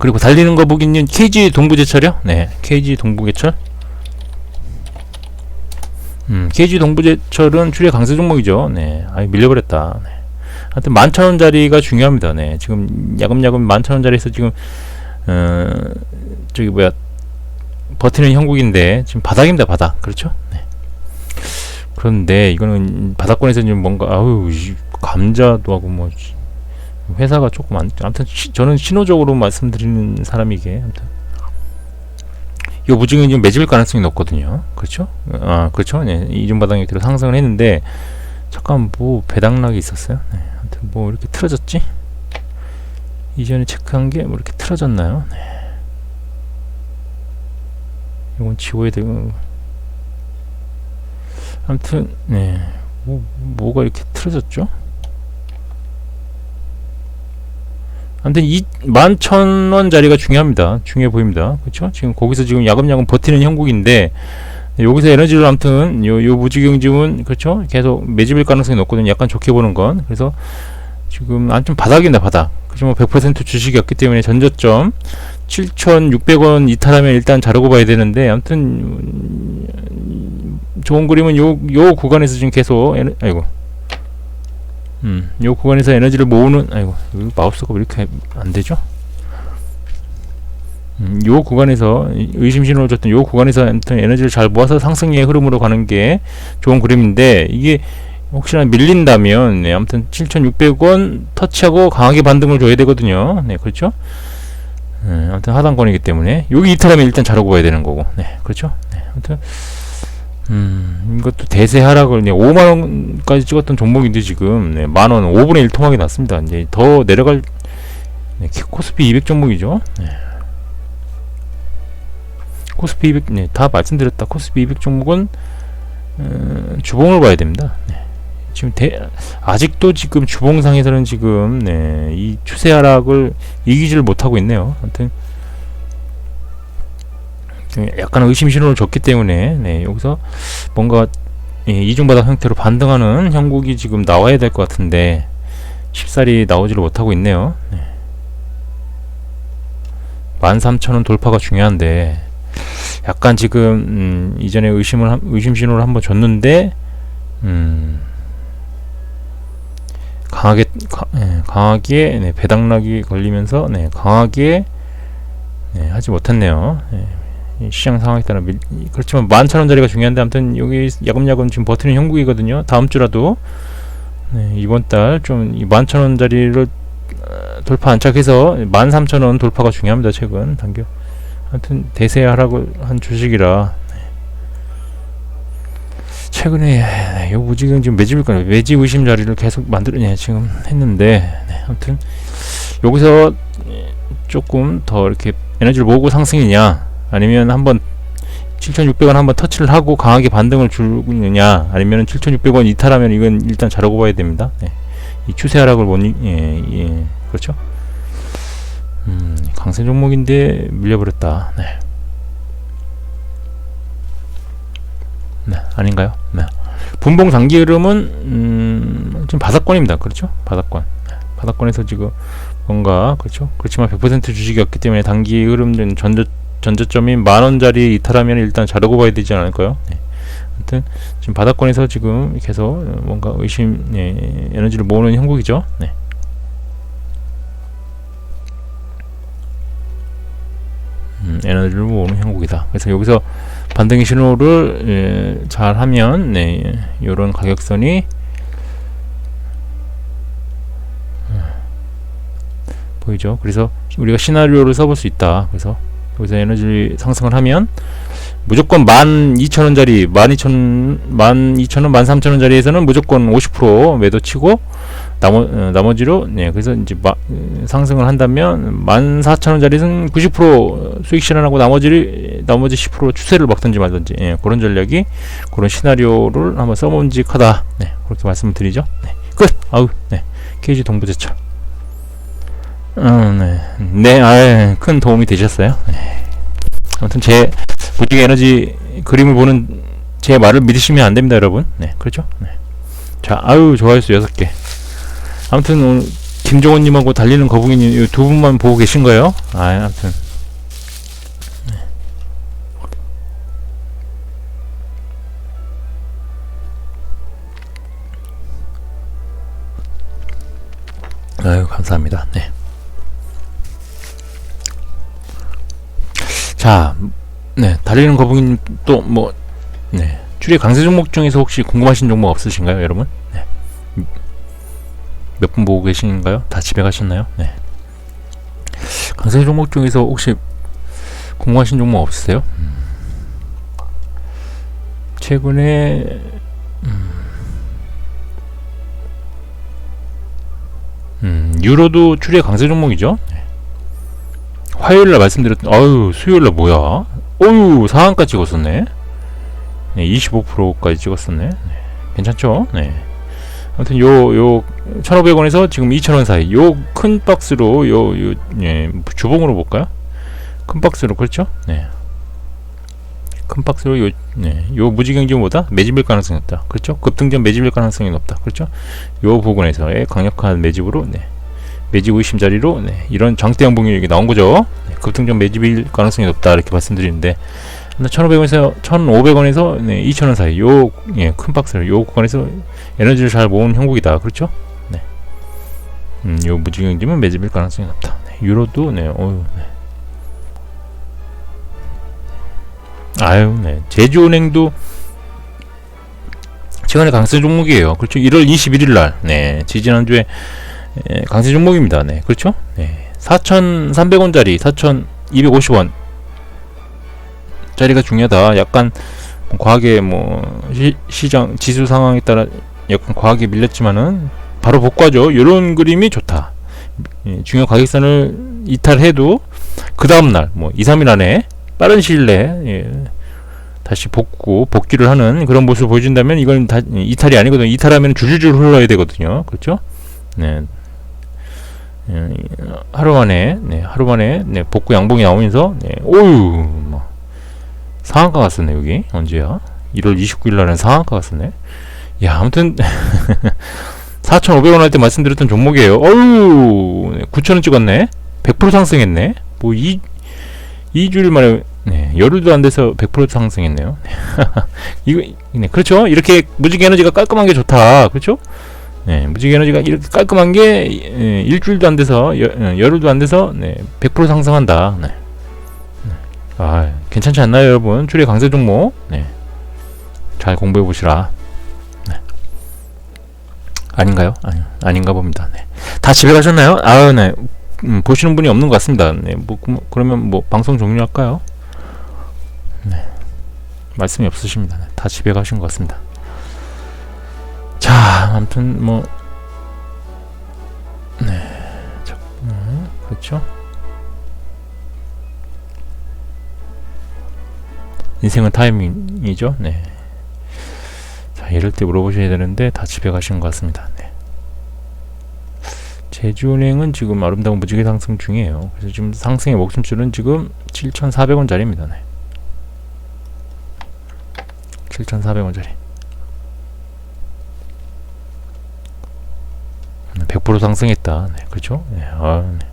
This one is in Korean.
그리고 달리는 거 보기는 KG 동부제철이요? 네, KG 동부제철. 음, KG 동부제철은 출애 강세 종목이죠. 네, 아예 밀려버렸다. 네. 하여튼 만천 원짜리가 중요합니다. 네, 지금 야금야금 만천 원짜리에서 지금 어, 저기 뭐야 버티는 형국인데 지금 바닥입니다. 바닥. 그렇죠? 네. 그런데 이거는 바닥권에서 지금 뭔가 아우 이 감자도 하고 뭐 씨, 회사가 조금 안 아무튼 시- 저는 신호적으로 말씀드리는 사람이게 아무튼 이 무증은 지금 매집일 가능성이 높거든요. 그렇죠? 아 그렇죠. 네, 이중 바닥 형태로 상승을 했는데 잠깐 뭐 배당락이 있었어요. 네, 아무튼 뭐 이렇게 틀어졌지? 이전에 체크한 게 뭐 이렇게 틀어졌나요? 네. 이건 지워야 되고 아무튼 네. 뭐, 뭐가 이렇게 틀어졌죠? 아무튼 이 만천원짜리가 중요합니다. 중요해 보입니다. 그렇죠? 지금 거기서 지금 야금야금 버티는 형국인데 네, 여기서 에너지를 아무튼 요, 요 무지경지은 그렇죠? 계속 매집일 가능성이 높거든요. 약간 좋게 보는 건 그래서 지금 안좀 바닥입니다. 바닥. 그렇지만 100% 주식이 없기 때문에 전저점 7,600원 이탈하면 일단 자르고 봐야 되는데 아무튼 음, 좋은 그림은 요, 요 구간에서 지금 계속 에너, 아이고 음, 요 구간에서 에너지를 모으는 아이고 마우스가 왜 이렇게 안 되죠? 음, 요 구간에서 이- 의심 신호를 줬던 요 구간에서 아무튼 에너지를 잘 모아서 상승의 흐름으로 가는 게 좋은 그림인데 이게 혹시나 밀린다면 네, 아무튼 7,600원 터치하고 강하게 반등을 줘야 되거든요. 네, 그렇죠? 네, 아무튼 하단권이기 때문에 여기 이탈하면 일단 자르고 가야 되는 거고. 네, 그렇죠? 네, 아무튼 음, 이것도 대세 하락을 네, 5만 원까지 찍었던 종목인데 지금 네, 만 원, 5분의 1 통하게 났습니다. 이제 더 내려갈 네, 키- 코스피 200 종목이죠. 네. 코스피 200, 네, 다 말씀드렸다. 코스피 200 종목은 어, 주봉을 봐야 됩니다. 네. 지금 대, 아직도 지금 주봉상에서는 지금 네, 이 추세 하락을 이기지를 못하고 있네요. 아무튼 좀 약간 의심 신호를 줬기 때문에 네, 여기서 뭔가 예, 이중바닥 형태로 반등하는 형국이 지금 나와야 될 것 같은데 쉽사리 나오지를 못하고 있네요. 네. 13,000원 돌파가 중요한데 약간 지금 음, 이전에 의심을 한- 의심 신호를 한번 줬는데 음, 강하게 가, 예, 강하게 네, 배당락이 걸리면서 네, 강하게 네, 하지 못했네요. 예, 이 시장 상황에 따라 밀, 이- 그렇지만 만천 원짜리가 중요한데 아무튼 여기 야금야금 지금 버티는 형국이거든요. 다음 주라도 네, 이번 달좀이 만천 원짜리를 어, 돌파 안착해서 만 삼천 원 돌파가 중요합니다. 최근 단기 하여튼 대세 하락을 한 주식이라 네. 최근에 네, 요 무지경 지금 매집일 거예요. 매집 의심 자리를 계속 만들어내 지금 했는데 네, 아무튼 여기서 예, 조금 더 이렇게 에너지를 모으고 상승이냐 아니면 한번 7,600원 한번 터치를 하고 강하게 반등을 주느냐 아니면 7,600원 이탈하면 이건 일단 자르고 봐야 됩니다. 네. 이 추세 하락을 못 이- 예, 예, 그렇죠. 음, 강세 종목인데 밀려버렸다. 네. 네, 아닌가요? 네. 분봉 단기 흐름은 음, 지금 바닥권입니다. 그렇죠? 바닥권. 네, 바닥권에서 지금 뭔가 그렇죠? 그렇지만 100% 주식이 없기 때문에 단기 흐름은 전저 전저점인 만 원짜리 이탈하면 일단 자르고 봐야 되지 않을까요? 네. 아무튼 지금 바닥권에서 지금 계속 뭔가 의심 예, 에너지를 모으는 형국이죠. 네. 음, 에너지를 모으는 형국이다. 그래서 여기서 반등의 신호를 예, 잘 하면 네, 이런 가격선이 음, 보이죠. 그래서 우리가 시나리오를 써볼 수 있다. 그래서 여기서 에너지 상승을 하면 무조건 12,000원짜리 12,000 12,000원 13,000원짜리에서는 무조건 50% 매도 치고 나머, 어, 나머지로 네 그래서 이제 마, 어, 상승을 한다면 14,000원짜리는 90% 수익 실현하고 나머지를 나머지 10% 추세를 막든지 말든지 예, 그런 전략이 그런 시나리오를 한번 써본직하다. 네 그렇게 말씀을 드리죠. 네, 끝! 아우 네. KG 동부제철 음 네 네 아 큰 도움이 되셨어요 네. 아무튼 제 무지개 에너지 그림을 보는 제 말을 믿으시면 안 됩니다 여러분 네 그렇죠 네. 자 아유 좋아요 수 6개 아무튼 오늘 김정원님하고 달리는 거북이님 이두 분만 보고 계신 거예요? 아, 아무튼. 네. 아유, 감사합니다. 네. 자, 네, 달리는 거북이님 또 뭐, 네, 추리 강세 종목 중에서 혹시 궁금하신 종목 없으신가요, 여러분? 네. 몇 분 보고 계신가요? 다 집에 가셨나요? 네. 강세 종목 중에서 혹시 궁금하신 종목 없으세요? 음. 최근에 음, 음, 유로도 추리의 강세 종목이죠. 네. 화요일날 말씀드렸던 아유 수요일날 뭐야? 어유 상한가 찍었었네. 네, 25%까지 찍었었네. 네, 괜찮죠? 네. 아무튼 요, 요, 1,500원에서 지금 2,000원 사이. 요 큰 박스로, 요, 요, 예, 주봉으로 볼까요? 큰 박스로, 그렇죠? 네. 큰 박스로 요, 네. 요 무지경지보다 매집일 가능성이 높다. 그렇죠? 급등전 매집일 가능성이 높다. 그렇죠? 요 부분에서의 강력한 매집으로, 네. 매집 의심 자리로, 네. 이런 장대 양봉이 여기 나온 거죠. 네. 급등전 매집일 가능성이 높다. 이렇게 말씀드리는데, 1,500원에서 1,500원에서 네, 2,000원 사이 요 예, 큰 박스를 요 구간에서 에너지를 잘 모은 형국이다. 그렇죠? 네. 음, 요 무지경지면 매집일 가능성이 높다. 네, 유로도 네. 어유 네. 아유, 네. 제주은행도 최근에 강세 종목이에요. 그렇죠? 1월 21일 날. 네. 지지난주에 에, 강세 종목입니다. 네. 그렇죠? 네. 4,300원짜리 4,250원 자리가 중요하다. 약간 과하게 뭐 시, 시장 지수 상황에 따라 약간 과하게 밀렸지만은 바로 복구하죠. 이런 그림이 좋다. 예, 중요 가격선을 이탈해도 그 다음 날, 뭐 2, 3일 안에 빠른 시일 내에 예, 다시 복구, 복귀를 하는 그런 모습을 보여준다면 이건 다 이탈이 아니거든요. 이탈하면 줄줄줄 흘러야 되거든요. 그렇죠? 네. 예, 하루 만에, 네, 하루 만에, 네, 복구 양봉이 나오면서, 네, 오유, 뭐, 상한가 갔었네, 여기. 언제야? 1월 29일 날은 상한가 갔었네. 야, 아무튼, 4,500원 할 때 말씀드렸던 종목이에요. 어유 9,000원 찍었네. 100% 상승했네. 뭐, 이, 2주일 만에, 네, 열흘도 안 돼서 100% 상승했네요. 이거, 네, 그렇죠. 이렇게 무지개 에너지가 깔끔한 게 좋다. 그렇죠? 네, 무지개 에너지가 이렇게 깔끔한 게, 예, 일주일도 안 돼서, 여, 어, 열흘도 안 돼서, 네, 100% 상승한다. 네. 아, 괜찮지 않나요, 여러분? 추리 강세 종목. 네. 잘 공부해 보시라. 네. 아닌가요? 아니, 아닌가 봅니다. 네. 다 집에 가셨나요? 아, 네. 음, 보시는 분이 없는 것 같습니다. 네. 뭐, 그- 그러면 뭐 방송 종료할까요? 네. 말씀이 없으십니다. 네. 다 집에 가신 것 같습니다. 자, 아무튼 뭐 네. 자, 음, 그렇죠? 인생은 타이밍이죠. 네. 자, 이럴 때 물어보셔야 되는데 다 집에 가신 것 같습니다. 네. 제주은행은 지금 아름다운 무지개 상승 중이에요. 그래서 지금 상승의 목숨줄은 지금 7,400원짜리입니다. 네. 7,400원짜리. 100% 상승했다. 네, 그렇죠? 네, 아, 네.